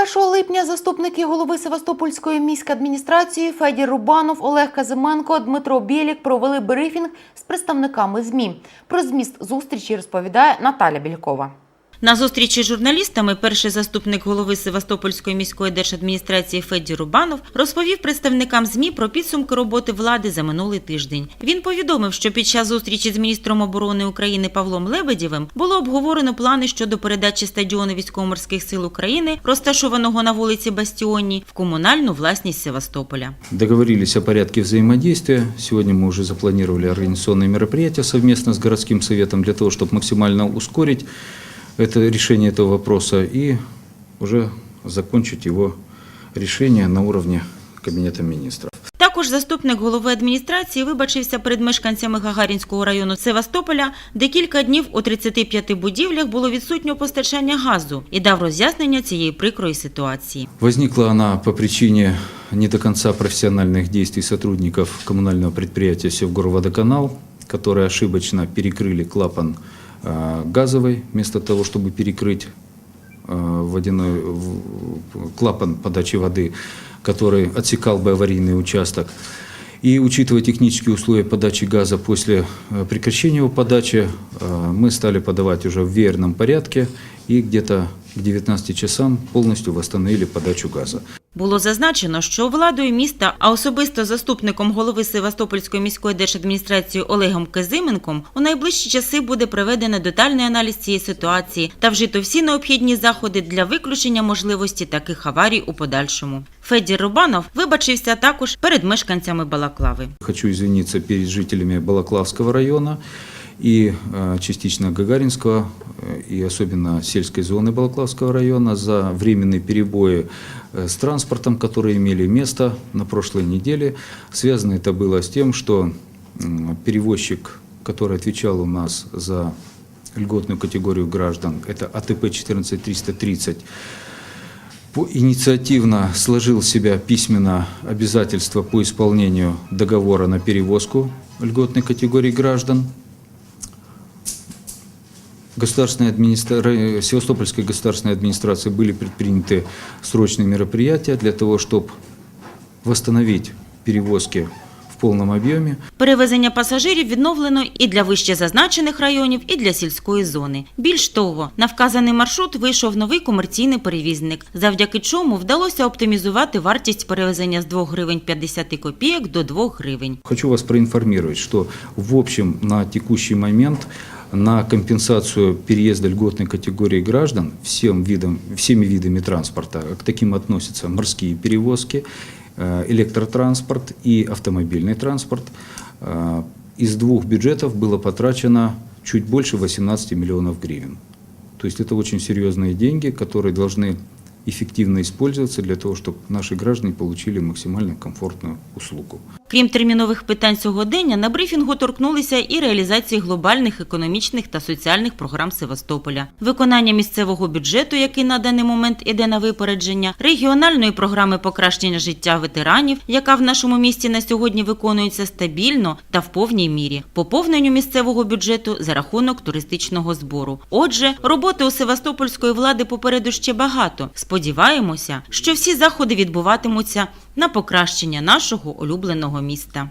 1 липня заступники голови Севастопольської міськадміністрації Федір Рубанов, Олег Казименко, Дмитро Білік провели брифінг з представниками ЗМІ. Про зміст зустрічі розповідає Наталя Бількова. На зустрічі з журналістами перший заступник голови Севастопольської міської держадміністрації Федір Рубанов розповів представникам ЗМІ про підсумки роботи влади за минулий тиждень. Він повідомив, що під час зустрічі з міністром оборони України Павлом Лебедєвим було обговорено плани щодо передачі стадіону військово-морських сил України, розташованого на вулиці Бастіонній, в комунальну власність Севастополя. Договорились о порядке взаимодействия. Сегодня мы уже запланировали организационные мероприятия совместно с городским советом для того, чтобы максимально ускорить это решение этого вопроса и уже закончить его решение на уровне Кабинета министров. Також заступник голови адміністрації вибачився перед мешканцями Гагарінського району Севастополя, де кілька днів у 35 будівлях було відсутнє постачання газу і дав роз'яснення цієї прикрої ситуації. Возникла она по причине не до конца профессиональных действий сотрудников коммунального предприятия «Севгорводоканал», которые ошибочно перекрыли клапан э, газовый, вместо того, чтобы перекрыть э, водяной клапан подачи воды, который отсекал бы аварийный участок. И учитывая технические условия подачи газа после э, прекращения его подачи, мы стали подавать уже в веерном порядке и где-то к 19 часам полностью восстановили подачу газа. Було зазначено, що владою міста, а особисто заступником голови Севастопольської міської держадміністрації Олегом Кезименком, у найближчі часи буде проведено детальний аналіз цієї ситуації та вжито всі необхідні заходи для виключення можливості таких аварій у подальшому. Федір Рубанов вибачився також перед мешканцями Балаклави. Хочу извиниться перед жителями Балаклавского района и э, частично Гагаринского э, и особенно сельской зоны Балаклавского района за временные перебои э, с транспортом, которые имели место на прошлой неделе. Связано это было с тем, что перевозчик, который отвечал у нас за льготную категорию граждан, это АТП 14330, по- инициативно сложил в себя письменно обязательства по исполнению договора на перевозку льготной категории граждан. Государственной администра... ра- Севастопольской государственной администрации были предприняты срочные мероприятия для того, чтобы восстановить перевозки в полном объеме. Перевезення пасажирів відновлено і для вище зазначених районів, і для сільської зони. Більш того, на вказаний маршрут вийшов новий комерційний перевізник, завдяки чому вдалося оптимізувати вартість перевезення з 2 гривень 50 копійок до 2 гривень. Хочу вас проинформировать, что в общем на текущий момент На компенсацию переезда льготной категории граждан всем видам, всеми видами транспорта, к таким относятся морские перевозки, э, электротранспорт и автомобильный транспорт, э, из двух бюджетов было потрачено чуть больше 18 миллионов гривен. То есть это очень серьезные деньги, которые должны эффективно использоваться для того, чтобы наши граждане получили максимально комфортную услугу. Крім термінових питань сьогодення, на брифінгу торкнулися і реалізації глобальних економічних та соціальних програм Севастополя, виконання місцевого бюджету, який на даний момент іде на випередження, регіональної програми покращення життя ветеранів, яка в нашому місті на сьогодні виконується стабільно та в повній мірі, поповненню місцевого бюджету за рахунок туристичного збору. Отже, роботи у Севастопольської влади попереду ще багато. Сподіваємося, що всі заходи відбуватимуться на покращення нашого улюбленого міста.